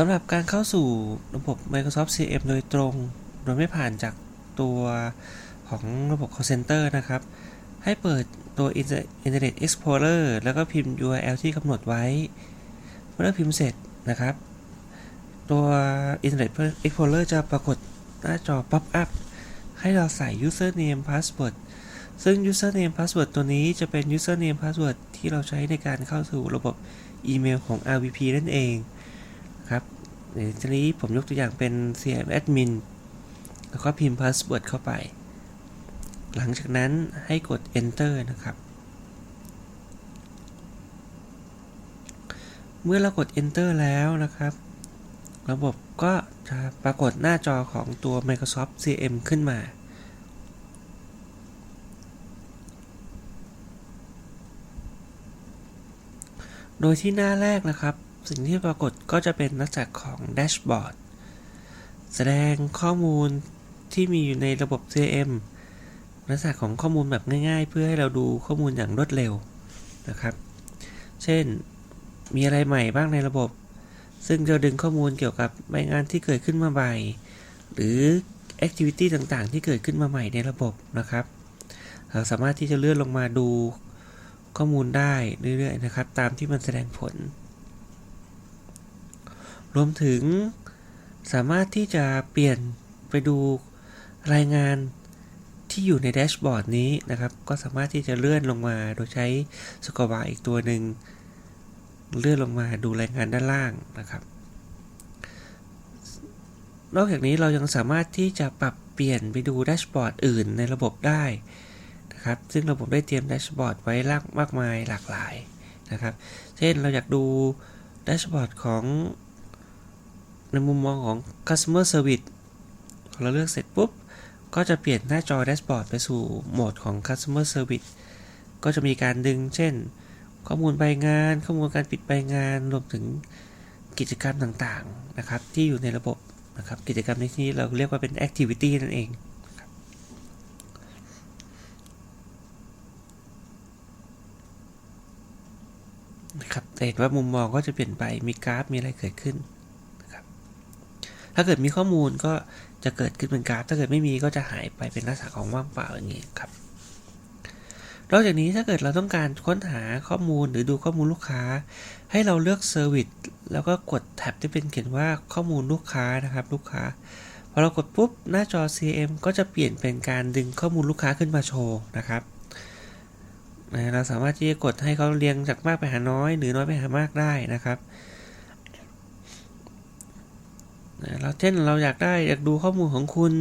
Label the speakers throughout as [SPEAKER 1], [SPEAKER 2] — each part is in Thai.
[SPEAKER 1] สำหรับการเข้าสู่ระบบ Microsoft CM โดยตรง โดยไม่ผ่านจากตัวของระบบ call center นะครับ ให้เปิดตัว Internet Explorer แล้วก็พิมพ์ URL ที่กำหนดไว้ เมื่อพิมพ์เสร็จนะครับ ตัว Internet Explorer จะปรากฏหน้าจอ pop up ให้เราใส่ username password ซึ่ง username password ตัวนี้จะเป็น username password ที่เราใช้ในการเข้าสู่ระบบอีเมลของ RVP นั่นเอง ครับในทีนี้ผมยกตัวอย่างเป็น CM admin แล้วก็พิมพ์ password เข้าไป หลังจากนั้นให้กด enter นะครับ เมื่อเรากด enter แล้วนะครับ ระบบก็จะปรากฏหน้าจอของตัว Microsoft CM ขึ้นมาโดยที่หน้าแรกนะครับ สิ่งที่ปรากฏก็จะเป็นลักษณะของแดชบอร์ดแสดงข้อมูลที่มีอยู่ในระบบ CM ลักษณะของข้อมูลแบบง่าย ๆ เพื่อให้เราดูข้อมูลอย่างรวดเร็วนะครับ เช่นมีอะไรใหม่บ้างในระบบ ซึ่งจะดึงข้อมูลเกี่ยวกับใบงานที่เกิดขึ้นมาใหม่ หรือ Activity ต่างๆ ที่เกิดขึ้นมาใหม่ในระบบนะครับ เราสามารถที่จะเลื่อนลงมาดูข้อมูลได้เรื่อยๆนะครับ ตามที่มันแสดงผล รวมถึงสามารถที่จะเปลี่ยนไปดูรายงานที่อยู่ในแดชบอร์ดนี้นะครับ ก็สามารถที่จะเลื่อนลงมาโดยใช้สกอร์บาร์อีกตัวหนึ่งเลื่อนลงมาดูรายงานด้านล่างนะครับ นอกจากนี้เรายังสามารถที่จะปรับเปลี่ยนไปดูแดชบอร์ดอื่นในระบบได้นะครับ ซึ่งระบบได้เตรียมแดชบอร์ดไว้ลากมากมายหลากหลายนะครับ เช่นเราอยากดูแดชบอร์ดของ ในมุมมองของ customer service เราเลือกเสร็จปุ๊บ ก็จะเปลี่ยนหน้าจอแดชบอร์ดไปสู่โหมดของ customer service ก็จะมีการดึงเช่น ข้อมูลใบงาน ข้อมูลการปิดใบงานรวมถึงกิจกรรมต่างๆนะครับ ที่อยู่ในระบบนะครับ กิจกรรมในที่นี้เราเรียกว่าเป็น activity นั่นเองนะครับเห็นว่ามุมมองก็จะเปลี่ยนไปมีกราฟมีอะไรเกิดขึ้น ถ้าเกิดมีข้อมูลก็จะเกิดขึ้นเป็นกราฟ ถ้าเกิดไม่มีก็จะหายไปเป็นลักษณะของว่างเปล่าอย่างนี้ครับ นอกจากนี้ถ้าเกิดเราต้องการค้นหาข้อมูลหรือดูข้อมูลลูกค้า ให้เราเลือกเซอร์วิสแล้วก็กดแท็บที่เป็นเขียนว่าข้อมูลลูกค้านะครับ ลูกค้าพอเรากดปุ๊บหน้าจอ CM ก็จะเปลี่ยนเป็นการดึงข้อมูลลูกค้าขึ้นมาโชว์นะครับเราสามารถที่จะกดให้เขาเรียงจากมากไปหาน้อย หรือน้อยไปหามากได้นะครับ เราเช่นเราอยากได้อยากดูข้อมูลของคุณ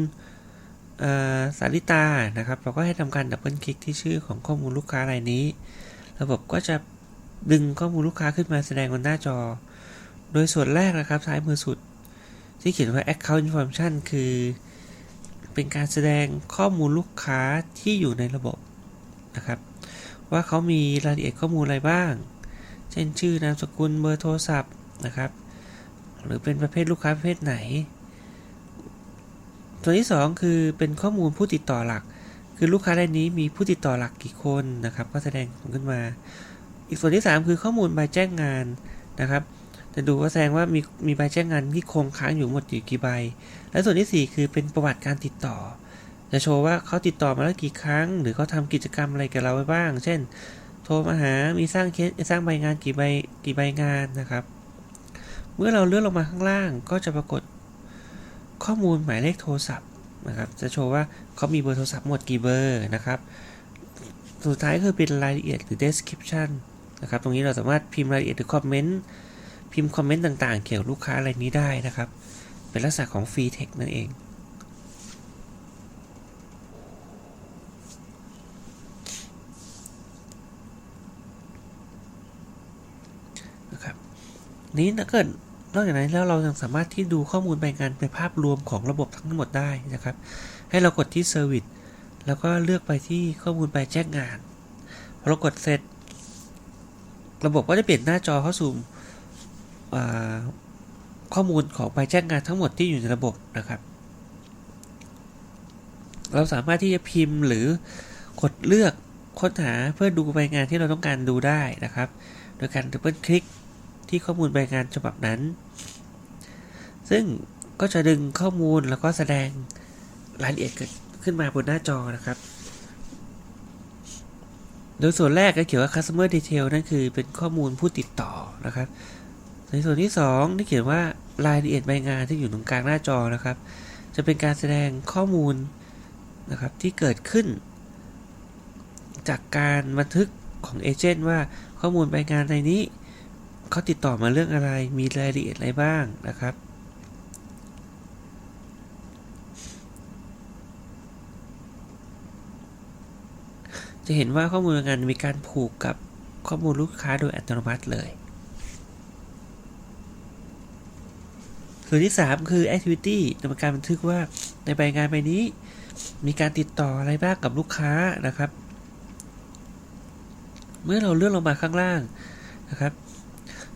[SPEAKER 1] สาริตานะครับ เราก็ให้ทำการดับเบิลคลิกที่ชื่อของข้อมูลลูกค้ารายนี้ ระบบก็จะดึงข้อมูลลูกค้าขึ้นมาแสดงบนหน้าจอ โดยส่วนแรกนะครับซ้ายมือสุด ที่เขียนว่า account information คือ เป็นการแสดงข้อมูลลูกค้าที่อยู่ในระบบนะครับ ว่าเขามีรายละเอียดข้อมูลอะไรบ้าง เช่นชื่อนามสกุลเบอร์โทรศัพท์นะครับ หรือเป็นประเภทลูกค้าประเภทไหน ตัวที่ 2 คือเป็นข้อมูลผู้ติดต่อหลัก คือลูกค้ารายนี้มีผู้ติดต่อหลักกี่คนนะครับ ก็แสดงขึ้นมา อีกส่วนที่ 3 คือข้อมูลใบแจ้งงานนะครับจะดูว่าแสดงว่ามีมีใบแจ้งงานที่คงค้างอยู่หมดอยู่กี่ใบ และส่วนที่ 4 คือเป็นประวัติการติดต่อ จะโชว์ว่าเขาติดต่อมาแล้วกี่ครั้ง หรือเขาทำกิจกรรมอะไรกับเราไว้บ้าง เช่น โทรมาหา มีสร้างเคสสร้างใบงานกี่ใบกี่ใบงานนะครับ เมื่อเราเลื่อนลงมาข้างล่างก็จะปรากฏข้อมูลหมายเลขโทรศัพท์นะครับจะโชว์ว่าเขามีเบอร์โทรศัพท์หมดกี่เบอร์นะครับสุดท้ายคือเป็นรายละเอียดหรือ description นะครับตรงนี้เราสามารถพิมพ์รายละเอียดหรือคอมเมนต์พิมพ์คอมเมนต์ต่างๆ เกี่ยวกับลูกค้าอะไรนี้ได้นะครับ เป็นลักษณะของ free text นั่นเองนะครับนี้ถ้าเกิด นอกจากนั้นแล้วเรายังสามารถที่ดูข้อมูลใบงานเป็นภาพรวมของระบบทั้งหมดได้นะครับ ให้เรากดที่ Service แล้วก็เลือกไปที่ข้อมูลใบแจ้งงานพอเรากดเสร็จ ระบบก็จะเปลี่ยนหน้าจอเข้าสู่ข้อมูลของใบแจ้งงานทั้งหมดที่อยู่ในระบบนะครับ เราสามารถที่จะพิมพ์หรือกดเลือกค้นหาเพื่อดูใบงานที่เราต้องการดูได้นะครับ โดยการดับเบิลคลิก ที่ข้อมูลใบงานฉบับนั้น ซึ่งก็จะดึงข้อมูลแล้วก็แสดงรายละเอียดขึ้นมาบนหน้าจอนะครับ โดยส่วนแรกก็เขียนว่า customer detail นั่นคือเป็นข้อมูลผู้ติดต่อนะครับ ในส่วนที่2ที่เขียนว่ารายละเอียดใบงานที่อยู่ตรงกลางหน้าจอนะครับ จะเป็นการแสดงข้อมูลนะครับที่เกิดขึ้น จากการบันทึกของเอเจนต์ว่าข้อมูลใบงานในนี้ เขาติดต่อมาเรื่องอะไร มีรายละเอียดอะไรบ้างนะครับ จะเห็นว่าข้อมูลงานมีการผูกกับข้อมูลลูกค้าโดยอัตโนมัติเลย ส่วนที่ 3 คือ activity จะเป็นการบันทึกว่าในใบงานใบนี้ มีการติดต่ออะไรบ้างกับลูกค้านะครับ เมื่อเราเลื่อนลงมาข้างล่างนะครับ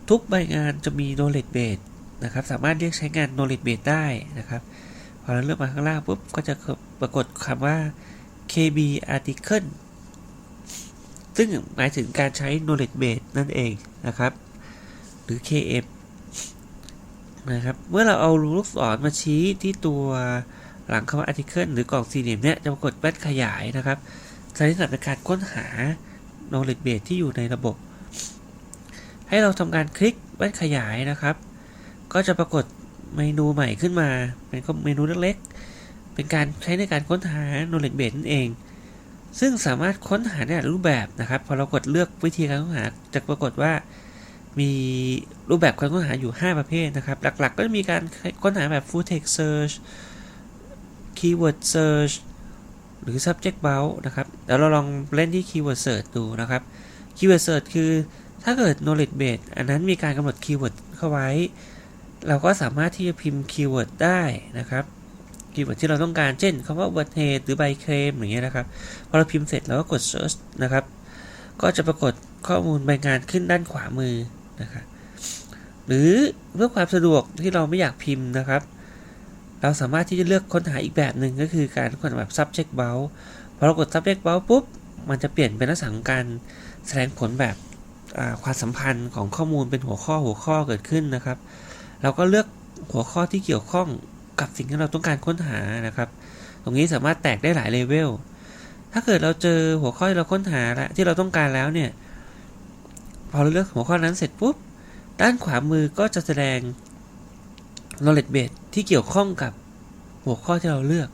[SPEAKER 1] ทุกใบงานจะมี knowledge base นะครับ สามารถเรียกใช้งาน knowledge base ได้นะครับพอเราเลื่อนมาข้างล่างปุ๊บก็จะปรากฏคำว่า KB article ซึ่งหมายถึงการใช้ knowledge base นั่นเองนะครับ หรือ KM นะครับ เมื่อเราเอาลูกศรมาชี้ที่ตัวหลังคำว่า article หรือกล่องสี่เหลี่ยมเนี่ยจะปรากฏแว่นขยายนะครับใช้สำหรับการค้นหา knowledge base ที่อยู่ในระบบ ให้เราทำการคลิกแว่นขยายนะครับ ก็จะปรากฏเมนูใหม่ขึ้นมา เป็นเมนูเล็กๆ เป็นการใช้ในการค้นหา knowledge base นั่นเอง ซึ่งสามารถค้นหาได้รูปแบบนะครับ พอเรากดเลือกวิธีการค้นหาจะปรากฏว่ามีรูปแบบการค้นหาอยู่ 5 ประเภทนะครับ หลักๆ ก็จะมีการค้นหาแบบ full text search keyword search หรือ subject b o u n นะครับ เดี๋ยวเราลองเล่นที่ keyword search ดูนะครับ keyword search คือ ถ้าเกิด knowledge base อันนั้นมีการกำหนด keyword เข้าไว้ เราก็สามารถที่จะพิมพ์ keyword ได้นะครับ keyword ที่เราต้องการเช่นคำว่า word head หรือ by claim อย่างเงี้ยนะครับพอเราพิมพ์เสร็จเราก็กด search นะครับ ก็จะปรากฏข้อมูลใบงานขึ้นด้านขวามือนะครับหรือเพื่อความสะดวกที่เราไม่อยากพิมพ์นะครับ เราสามารถที่จะเลือกค้นหาอีกแบบหนึ่งก็คือการค้นหาแบบ subject b o u n พอเรากด subject b o u n ปุ๊บมันจะเปลี่ยนเป็นลักษณะของการแสดงผลแบบ ความสัมพันธ์ของข้อมูลเป็นหัวข้อหัวข้อเกิดขึ้นนะครับ เราก็เลือกหัวข้อที่เกี่ยวข้องกับสิ่งที่เราต้องการค้นหานะครับ ตรงนี้สามารถแตกได้หลายเลเวลถ้าเกิดเราเจอหัวข้อที่เราค้นหาแล้วที่เราต้องการแล้วเนี่ย พอเราเลือกหัวข้อนั้นเสร็จปุ๊บ ด้านขวามือก็จะแสดง knowledge base ที่เกี่ยวข้องกับหัวข้อที่เราเลือก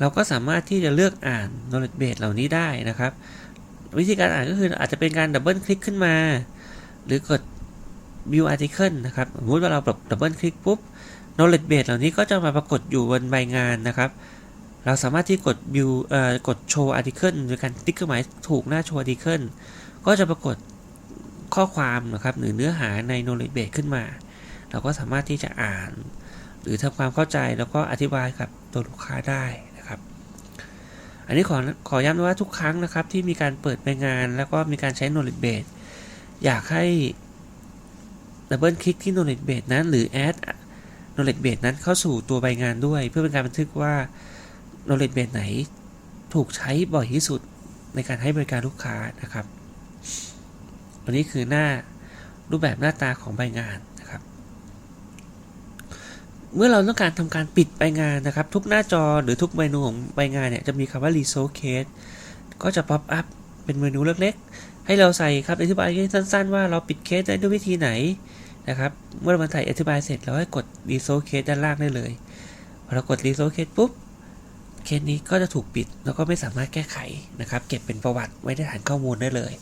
[SPEAKER 1] เราก็สามารถที่จะเลือกอ่าน knowledge base เหล่านี้ได้นะครับ วิธีการอ่านก็คืออาจจะเป็นการดับเบิลคลิกขึ้นมา หรือกด view article นะครับสมมติว่าเราแบบดับเบิลคลิกปุ๊บ knowledge base เหล่านี้ก็จะมาปรากฏอยู่บนใบงานนะครับ เราสามารถที่กด view เอ่อกด show article โดยการติ๊กเครื่องหมายถูกหน้า show article ก็จะปรากฏข้อความนะครับหรือเนื้อหาใน knowledge base ขึ้นมา เราก็สามารถที่จะอ่าน หรือทำความเข้าใจแล้วก็อธิบายกับตัวลูกค้าได้ อันนี้ขอขอย้ำว่าทุกครั้งนะครับที่มีการเปิดใบงาน แล้วก็มีการใช้ knowledge base อยากให้ดับเบิลคลิกที่ knowledge base นั้น หรือ add knowledge base นั้นเข้าสู่ตัวใบงานด้วย เพื่อเป็นการบันทึกว่า knowledge base ไหนถูกใช้บ่อยที่สุดในการให้บริการลูกค้านะครับ อันนี้คือหน้ารูปแบบหน้าตาของใบงาน เมื่อเราต้องการทำการปิดใบงานนะครับ ทุกหน้าจอหรือทุกเมนูของใบงานเนี่ยจะมีคำว่า resolve case ก็จะ pop up เป็นเมนูเล็กๆ ให้เราใส่ครับอธิบายสั้นๆ ว่าเราปิดเคสได้ด้วยวิธีไหนนะครับ เมื่อเราใส่อธิบายเสร็จเราให้กด resolve case ด้านล่างได้เลยพอเรากด resolve case ปุ๊บเคสนี้ก็จะถูกปิดแล้วก็ไม่สามารถแก้ไขนะครับ เก็บเป็นประวัติไว้ในฐานข้อมูลได้เลย